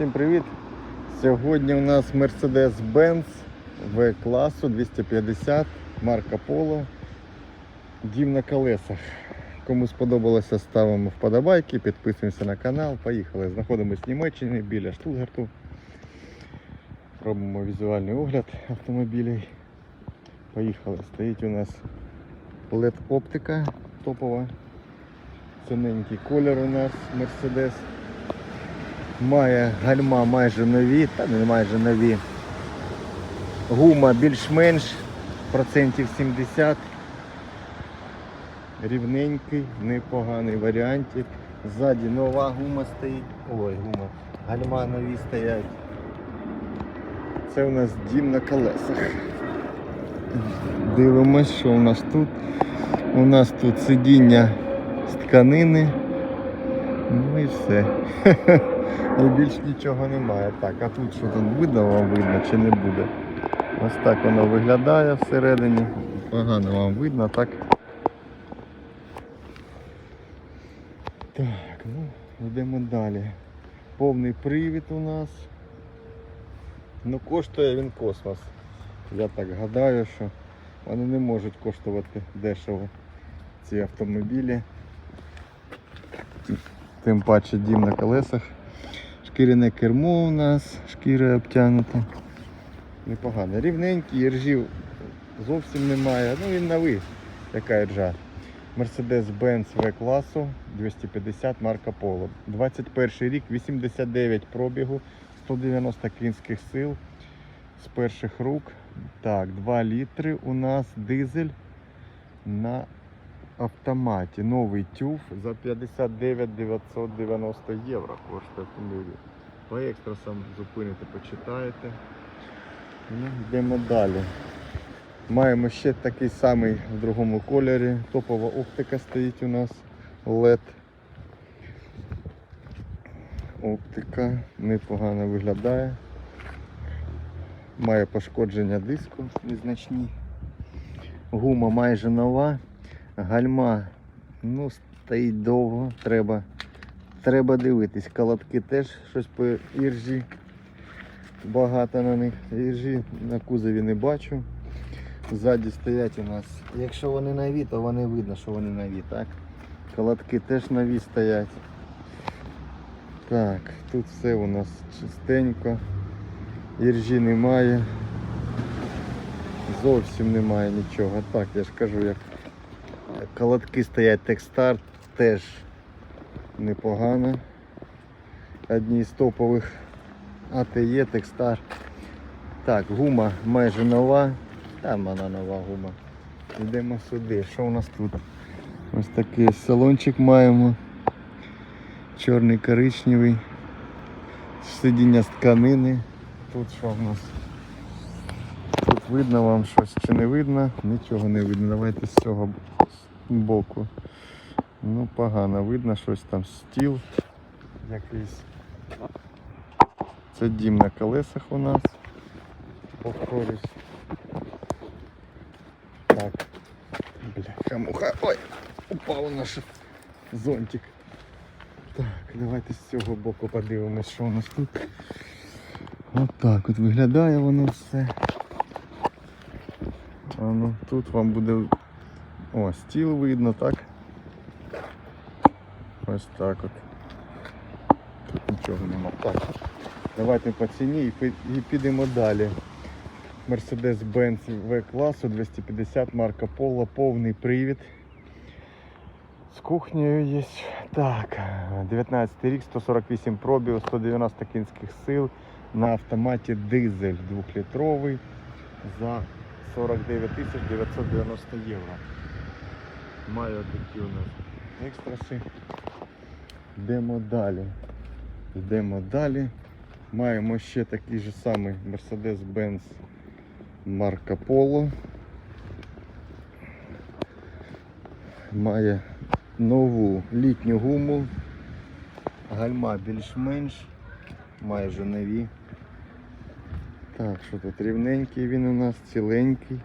Всім привіт! Сьогодні у нас Mercedes-Benz В класу 250 марка Polo. Дім на колесах. Кому сподобалося, ставимо вподобайки, підписуємося на канал. Поїхали. Знаходимося в Німеччині біля Штутгарту. Робимо візуальний огляд автомобілів. Поїхали. Стоїть у нас LED оптика топова. Синенький колір у нас Mercedes. Має гальма майже нові, та не майже нові. Гума більш-менш, процентів 70. Рівненький, непоганий варіантик. Ззаді нова гума стоїть. Ой, гума. Гальма нові стоять. Це у нас дім на колесах. Дивимось, що у нас тут. У нас тут сидіння з тканини. Ну і все. І більш нічого немає. Так, а тут що тут видно вам видно чи не буде? Ось так воно виглядає всередині. Погано вам видно, так? Так, ну, йдемо далі. Повний привід у нас. Ну коштує він космос. Я так гадаю, що вони не можуть коштувати дешево ці автомобілі. Тим паче дім на колесах. Шкіряне кермо у нас, шкіра обтягнута. Непогано. Рівненький, іржів зовсім немає. Ну він новий, яка іржа. Mercedes-Benz V класу 250 марка Polo. 21 рік, 89 пробігу, 190 кінських сил з перших рук. Так, 2 літри у нас дизель на автоматі. Новий тюф за 59 990 євро коштує автомобіль. По екстрасам зупините, почитаєте. Ну, йдемо далі. Маємо ще такий самий в другому кольорі. Топова оптика стоїть у нас LED. Оптика непогано виглядає. Має пошкодження диску незначні. Гума майже нова. Гальма ну, стоїть довго, треба, треба дивитись. Колодки теж щось по іржі. Багато на них. Іржі на кузові не бачу. Ззаді стоять у нас. Якщо вони нові, то вони видно, що вони нові, так? Колодки теж нові стоять. Так, тут все у нас чистенько. Іржі немає. Зовсім немає нічого. Так, я ж кажу, як колодки стоять текстар, теж непогано. Одні з топових АТЄ, текстар. Так, гума майже нова. Там вона нова гума. Йдемо сюди. Що у нас тут? Ось такий салончик маємо. Чорний коричневий. Сидіння з тканини. Тут що в нас? Тут видно вам щось чи не видно? Нічого не видно. Давайте з цього боку. Ну, погано видно щось там стіл якийсь. Це дім на колесах у нас. Повторюсь. Так. Бля, муха. Ой, упав наш зонтик. Так, давайте з цього боку подивимось, що у нас тут. От так от виглядає воно все. А ну, тут вам буде о, стіл видно, так? Ось так от. Тут нічого нема. Так. Давайте по ціні і підемо далі. Mercedes-Benz V класу 250 марка Polo, повний привід. З кухнею є. Так, 19 рік, 148 пробів, 190 кінських сил на автоматі дизель 2-літровий за 49 тисяч 990 євро. Маю такі у нас екстраси. Йдемо далі. Йдемо далі. Маємо ще такий же самий Mercedes-Benz марка Polo. Має нову літню гуму. Гальма більш-менш, майже нові. Так, що тут рівненький він у нас, ціленький.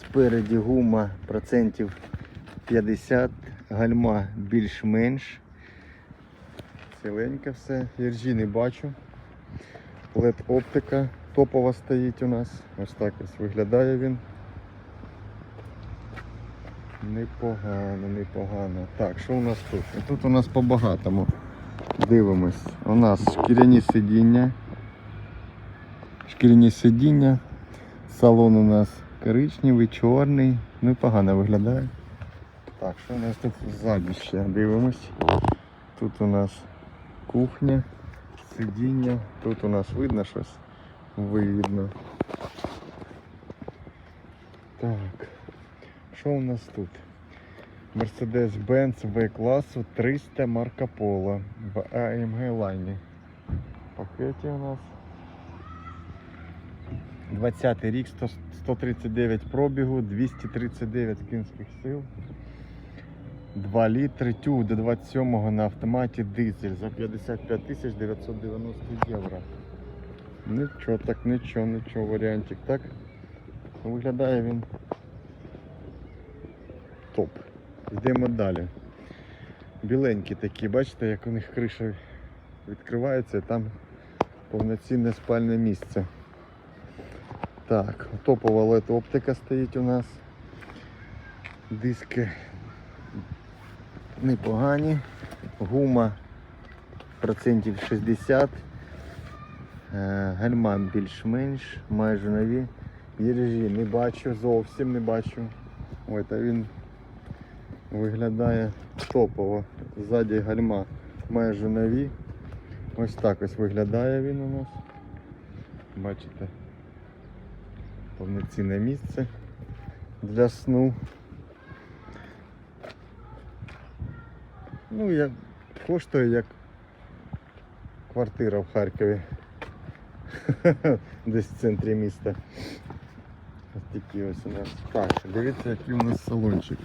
Спереді гума процентів 50, гальма більш-менш. ціленьке все. Іржі не бачу. LED оптика топова стоїть у нас. Ось так ось виглядає він. Непогано, непогано. Так, що у нас тут? Тут у нас по-багатому. Дивимось. У нас шкіряні сидіння. Шкіряні сидіння. Салон у нас коричневий, чорний. Непогано виглядає. Так, що у нас тут ззаді ще? Дивимось. Тут у нас кухня, сидіння. Тут у нас видно щось. Видно. Так. Що у нас тут? Mercedes-Benz V класу 300 Марко Поло в AMG лайні. Пакеті у нас 20 рік, 100 139 пробігу, 239 кінських сил. 2 літри тюг до 27-го на автоматі дизель за 55 тисяч 990 євро. Нічого так, нічого, нічого, варіантик так. Виглядає він топ. Йдемо далі. Біленькі такі, бачите, як у них криша відкривається, там повноцінне спальне місце. Так, топова LED оптика стоїть у нас. Диски непогані. Гума процентів 60. Е, Гальма більш-менш, майже нові. Єрежі не бачу, зовсім не бачу. Ой, та він виглядає топово. Ззаді гальма майже нові. Ось так ось виглядає він у нас. Бачите? Повноцінне місце для сну. Ну, як коштує як квартира в Харкові. Десь в центрі міста. Ось такі ось у нас. Так, дивіться, який у нас салончик.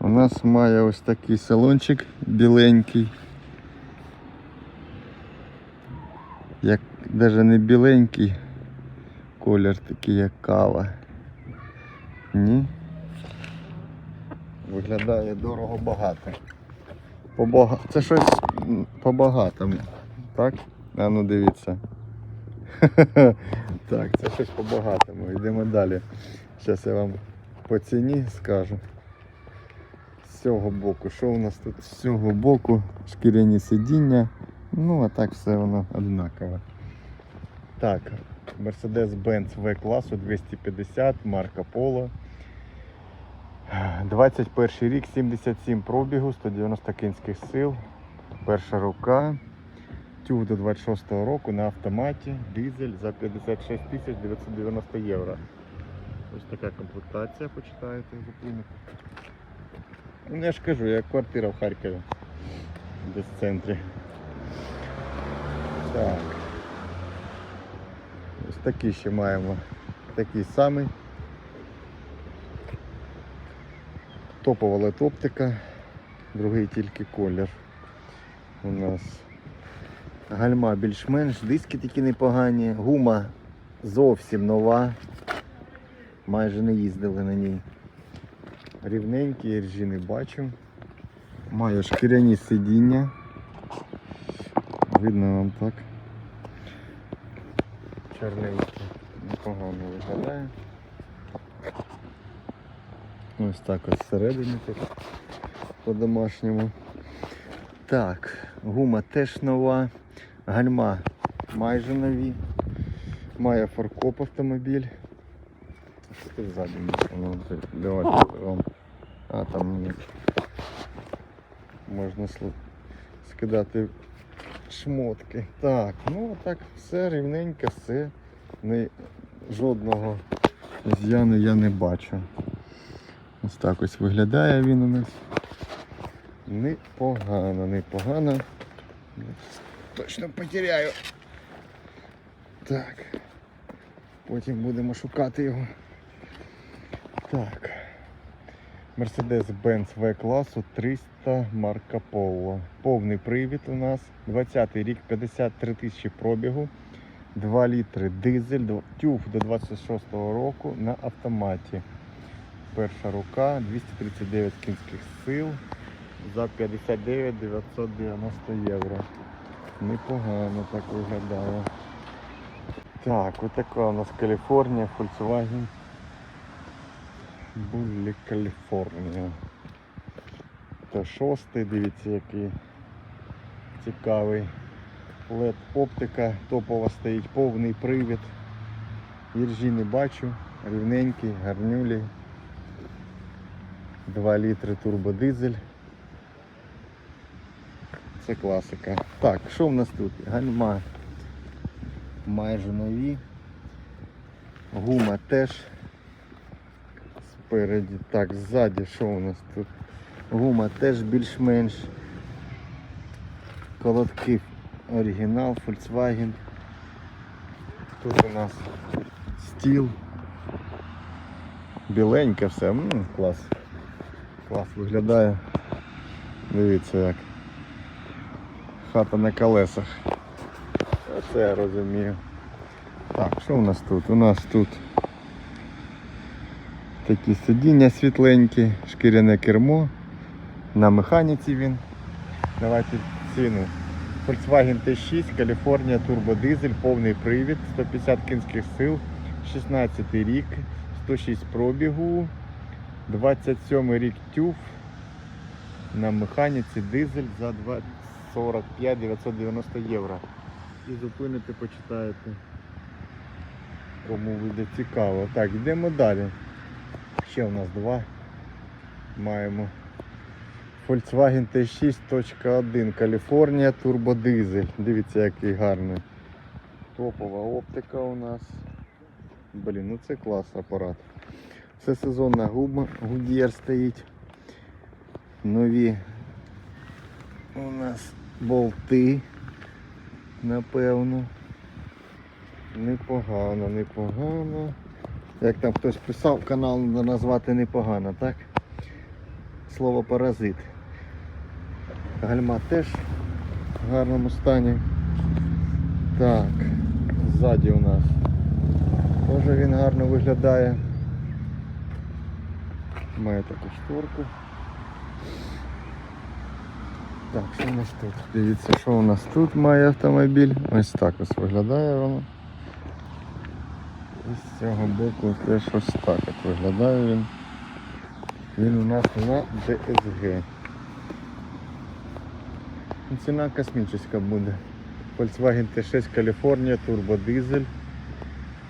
У нас має ось такий салончик біленький. Як навіть не біленький, колір такий як кава. Ні. Виглядає дорого багато. Побага... Це щось по-багатому. Так? А ну дивіться. так, це щось по-багатому. Йдемо далі. Зараз я вам по ціні скажу. З цього боку. Що у нас тут? З цього боку шкіряні сидіння. Ну, а так все воно однаково. Так, Mercedes-Benz V класу 250, марка Polo. 21 рік, 77 пробігу, 190 кінських сил. Перша рука. Тюг до 26-го року на автоматі, дизель за 56 тисяч 990 євро. Ось така комплектація, почитаєте. Ну я ж кажу, як квартира в Харкові. Десь в центрі. Так. Ось такий ще маємо. Такий самий. Топова LED оптика, другий тільки колір. У нас гальма більш-менш, диски такі непогані, гума зовсім нова. Майже не їздили на ній. Рівненькі, ржі не бачу. Маю шкіряні сидіння. Видно вам так. Чорненькі, непогано виглядає. Ось так от всередині тут по-домашньому. Так, гума теж нова, гальма майже нові. Має фаркоп автомобіль. Що тут ззаду? Ну, Давайте вам. А, там ні. можна скидати шмотки. Так, ну так, все рівненько, все. Не, жодного з'яну я не бачу. Ось так ось виглядає він у нас. Непогано, непогано. Точно потеряю. Так. Потім будемо шукати його. Так. Mercedes-Benz V класу 300 Марко Поло. Повний привід у нас. 20 й рік, 53 тисячі пробігу. 2 літри дизель, тюг до 26-го року на автоматі. Перша рука, 239 кінських сил. за 59 990 євро. Непогано так виглядає. Так, отака у нас Каліфорнія, Volkswagen. Буллі Каліфорнія. Та шостий, дивіться, який цікавий. LED оптика топова стоїть, повний привід. Іржі не бачу, рівненький, гарнюлі. 2 літри турбодизель. Це класика. Так, що в нас тут? Гальма майже нові. Гума теж спереді. Так, ззаді що у нас тут? Гума теж більш-менш. Колодки оригінал, Volkswagen. Тут у нас стіл. Біленьке все. М, клас. Клас виглядає. Дивіться як. Хата на колесах. Оце я розумію. Так, що у нас тут? У нас тут такі сидіння світленькі, шкіряне кермо. На механіці він. Давайте ціну. Volkswagen T6, Каліфорнія турбодизель, повний привід, 150 кінських сил, 16 рік, 106 пробігу, 27 рік тюф. На механіці дизель за 20 45 990 євро. І зупините, почитаєте. Кому буде цікаво. Так, йдемо далі. Ще у нас два. Маємо. Volkswagen T6.1 Каліфорнія турбодизель. Дивіться, який гарний. Топова оптика у нас. Блін, ну це клас апарат. Це сезонна губа, Goodyear стоїть. Нові у нас болти, напевно. Непогано, непогано. Як там хтось писав, канал треба назвати непогано, так? Слово паразит. Гальма теж в гарному стані. Так, ззаді у нас теж він гарно виглядає. Має таку шторку. Так, що у нас тут? Дивіться, що у нас тут має автомобіль. Ось так ось виглядає воно. І з цього боку теж ось так от виглядає він. Він у нас на DSG. Ну, Ціна космічна буде. Volkswagen T6 California турбодизель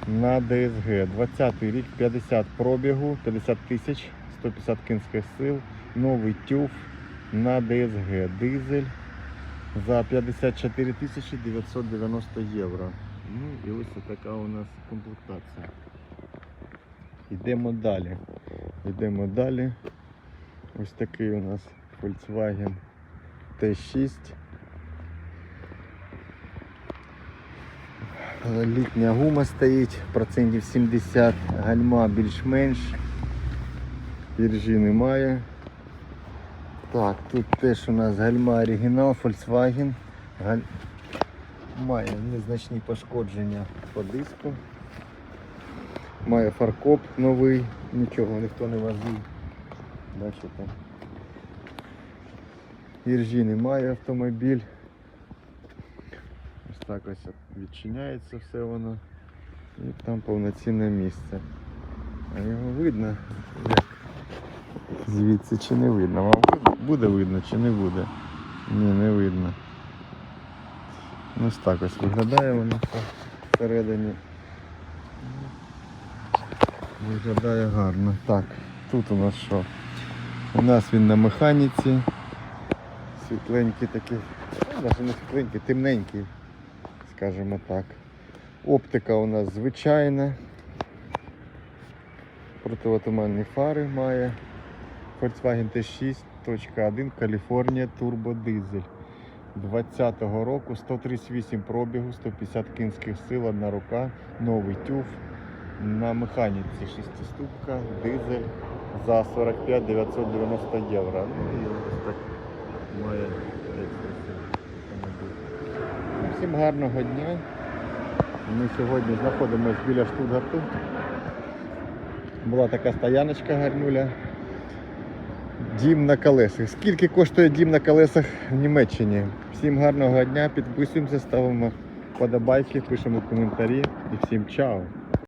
на DSG. 20 рік, 50 пробігу, 50 тисяч, 150 кінських сил, новий тюф на DSG. Дизель за 54 990 євро. Ну і ось така у нас комплектація. Йдемо далі. Йдемо далі. Ось такий у нас Volkswagen T6. Літня гума стоїть, процентів 70, гальма більш-менш. Іржі немає. Так, тут теж у нас гальма оригінал Volkswagen. Галь... Має незначні пошкодження по диску. Має фаркоп новий, нічого ніхто не возив. Бачите. Іржі немає автомобіль. Ось так ось відчиняється все воно. І там повноцінне місце. А його видно звідси чи не видно? Вам буде видно чи не буде? Ні, не видно. Ну, Ось так ось виглядає воно всередині. Виглядає гарно. Так, тут у нас що? У нас він на механіці. Світленький такий, ну, навіть не світленький, темненький, скажімо так. Оптика у нас звичайна. Противотуманні фари має. Volkswagen T6.1 California Turbo Diesel. 20-го року 138 пробігу, 150 кінських сил, одна рука, новий тюф на механіці, шестиступка, дизель за 45 990 євро. Ну і ось так має. Всім гарного дня. Ми сьогодні знаходимося біля Штутгарту. Була така стояночка гарнуля. Дім на колесах. Скільки коштує дім на колесах в Німеччині? Всім гарного дня, підписуємося, ставимо подобайки, пишемо коментарі і всім чао!